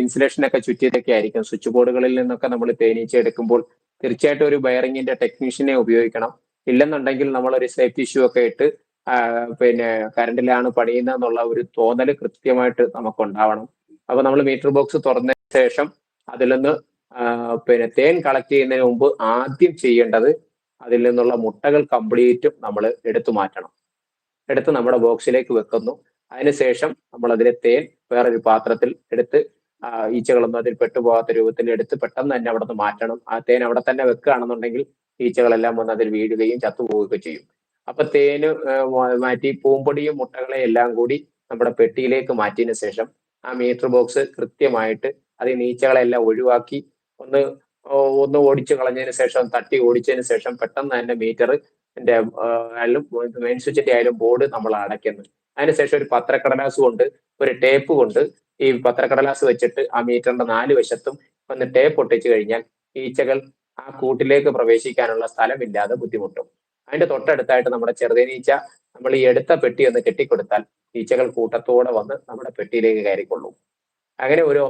Insulation ഒക്കെ ചുറ്റിയതൊക്കെ ആയിരിക്കും. Switch ബോർഡുകളിൽ നിന്നൊക്കെ നമ്മൾ തേനീച്ച എടുക്കുമ്പോൾ തീർച്ചയായിട്ടും ഒരു ബയറിങ്ങിന്റെ ടെക്നീഷ്യനെ ഉപയോഗിക്കണം. ഇല്ലെന്നുണ്ടെങ്കിൽ നമ്മൾ ഒരു സേഫ്റ്റി ഇഷ്യൂ ഒക്കെ ഇട്ട് പിന്നെ കറണ്ടിലാണ് പണിയുന്നത് എന്നുള്ള ഒരു തോന്നൽ കൃത്യമായിട്ട് നമുക്ക് ഉണ്ടാവണം അപ്പൊ നമ്മൾ മീറ്റർ ബോക്സ് തുറന്ന ശേഷം അതിൽ നിന്ന് പിന്നെ തേൻ കളക്ട് ചെയ്യുന്നതിന് മുമ്പ് ആദ്യം ചെയ്യേണ്ടത് അതിൽ നിന്നുള്ള മുട്ടകൾ കംപ്ലീറ്റും നമ്മൾ എടുത്തു മാറ്റണം. എടുത്ത് നമ്മുടെ ബോക്സിലേക്ക് വെക്കുന്നു. അതിനുശേഷം നമ്മൾ അതിലെ തേൻ വേറൊരു പാത്രത്തിൽ എടുത്ത് ഈച്ചകളൊന്നും അതിൽ പെട്ടുപോകാത്ത രൂപത്തിൽ എടുത്ത് പെട്ടെന്ന് തന്നെ അവിടെ നിന്ന് മാറ്റണം. ആ തേൻ അവിടെ തന്നെ വെക്കുകയാണെന്നുണ്ടെങ്കിൽ ഈച്ചകളെല്ലാം വന്ന് അതിൽ വീഴുകയും ചത്തുപോവുകയൊക്കെ ചെയ്യും. അപ്പൊ തേന് മാറ്റി പൂമ്പൊടിയും മുട്ടകളെ എല്ലാം കൂടി നമ്മുടെ പെട്ടിയിലേക്ക് മാറ്റിയതിനു ശേഷം ആ മീറ്റർ ബോക്സ് കൃത്യമായിട്ട് അതിൽ നീച്ചകളെല്ലാം ഒഴിവാക്കി ഒന്ന് ഒന്ന് ഓടിച്ചു കളഞ്ഞതിന് ശേഷം തട്ടി ഓടിച്ചതിന് ശേഷം പെട്ടെന്ന് തന്നെ മീറ്റർ ആയാലും മെയിൻ സ്വിച്ചിന്റെ ആയാലും ബോർഡ് നമ്മൾ അടയ്ക്കുന്നു. അതിനുശേഷം ഒരു പത്രക്കടലാസ് കൊണ്ട് ഒരു ടേപ്പ് കൊണ്ട് ഈ പത്രക്കടലാസ് വെച്ചിട്ട് ആ മീറ്ററിന്റെ നാല് വശത്തും ഒന്ന് ടേപ്പ് ഒട്ടിച്ചു കഴിഞ്ഞാൽ ഈച്ചകൾ ആ കൂട്ടിലേക്ക് പ്രവേശിക്കാനുള്ള സ്ഥലമില്ലാതെ ബുദ്ധിമുട്ടും. അതിന്റെ തൊട്ടടുത്തായിട്ട് നമ്മുടെ ചെറുതേനീച്ച നമ്മൾ ഈ എടുത്ത പെട്ടി ഒന്ന് കെട്ടിക്കൊടുത്താൽ ഈച്ചകൾ കൂട്ടത്തോടെ വന്ന് നമ്മുടെ പെട്ടിയിലേക്ക് കയറിക്കൊള്ളും. അങ്ങനെ ഒരു